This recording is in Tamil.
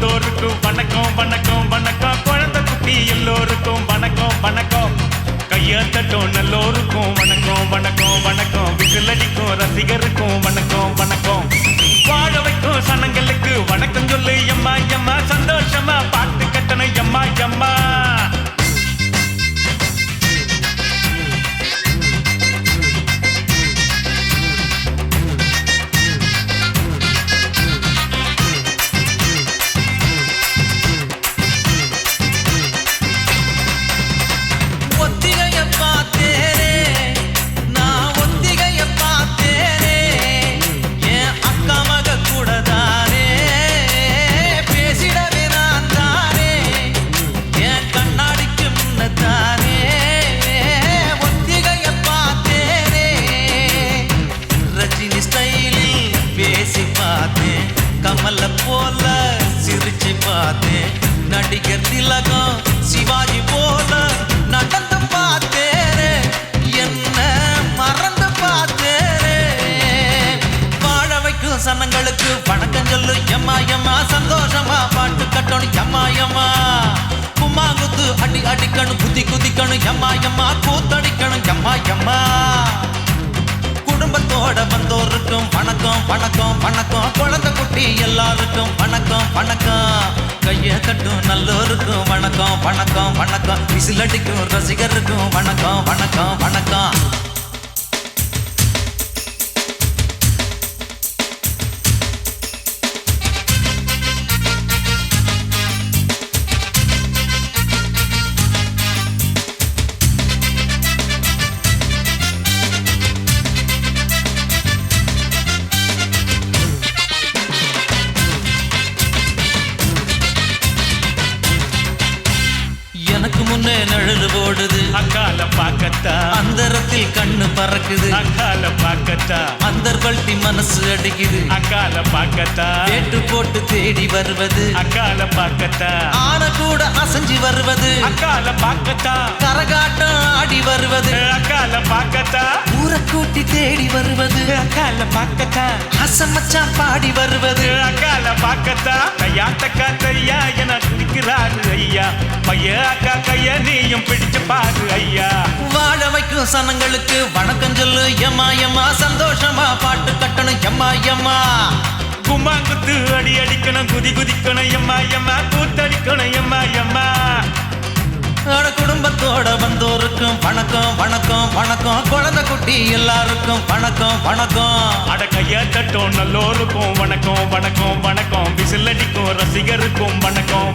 எல்லோருக்கும் வணக்கம் வணக்கம் வணக்கம். குழந்தை குட்டி எல்லோருக்கும் வணக்கம் வணக்கம். கைய நல்லோருக்கும் வணக்கம் வணக்கம் வணக்கம். விசிலடிக்கும் ரசிகருக்கும் வணக்கம் வணக்கம். வாழ வைக்கும் சனங்களுக்கு வணக்கம் சொல்லு எம்மா எம்மா சந்தோஷம் பார்த்தேன் நடிகர் திலகம் சிவாஜி போல நடந்து பார்த்தேரே என்ன மறந்து பார்த்தேரே வாழ வைக்கும் சனங்களுக்கு வணக்கம் சொல்லு எம்மா எம்மா சந்தோஷமா பாட்டு கட்டணும் எம்மா எம்மா. கும்மா குத்து அடி அடிக்கணும் குதி குதிக்கணும் எம்மா எம்மா. கூத்தடிக்கணும் எம்மா எம்மா. குடும்பத்தோட வந்தோருக்கும் வணக்கம் வணக்கம் வணக்கம். குழந்தை பாட்டி எல்லாருக்கும் வணக்கம் வணக்கம். கையை தட்டும் நல்லோருக்கும் வணக்கம் வணக்கம் வணக்கம். விசிலடிக்கும் ரசிகருக்கும் வணக்கம் வணக்கம் வணக்கம். எனக்கு முன்னே நழுது போடுது. அக்கால பாக்கத்தா அந்தரத்தில் கண்ணு பறக்குது. அக்கால பாக்கத்தா அந்தர் பல்ட்டி மனசு அடிக்குது. அக்கால பாக்கத்தா வேட்டு போட்டு தேடி வருவது. அக்கால பாக்கத்தா ஆன கூட அசைஞ்சு வருவது. அக்கால பாக்கத்தா கரகாட்டம் ஆடி வருவது. அக்கால பாக்கத்தா ஊரை கூட்டி தேடி வருவது. அக்கால பாக்கத்தா அசமச்சான் பாடி வருவது. அக்கால பாக்கத்தா கையா தக்கா தையா என துடிக்கிறாரு ஐயா. பைய அக்கா கைய நீயும் பிடிச்சு பாரு ஐயா. வாழ வைக்கும் சனங்களுக்கு வணக்கம் சொல்லு எம்மா எம்மா சந்தோஷமா பாட்டு கட்டணும் எம்மா எம்மா. கும்மாங்குத்து அடி அடிக்கணும் குதி குதிக்கணும் எம்மா எம்மா. கூத்தடிக்கணும் எம்மா எம்மா. குடும்பத்தோட வந்தோருக்கும் வணக்கம் வணக்கம் வணக்கம். குழந்தை குட்டி எல்லாருக்கும் வணக்கம் வணக்கம். அட கைய தட்டும் நல்லோருக்கும் வணக்கம் வணக்கம் வணக்கம். விசில் அடிக்கும் ரசிகருக்கும் வணக்கம்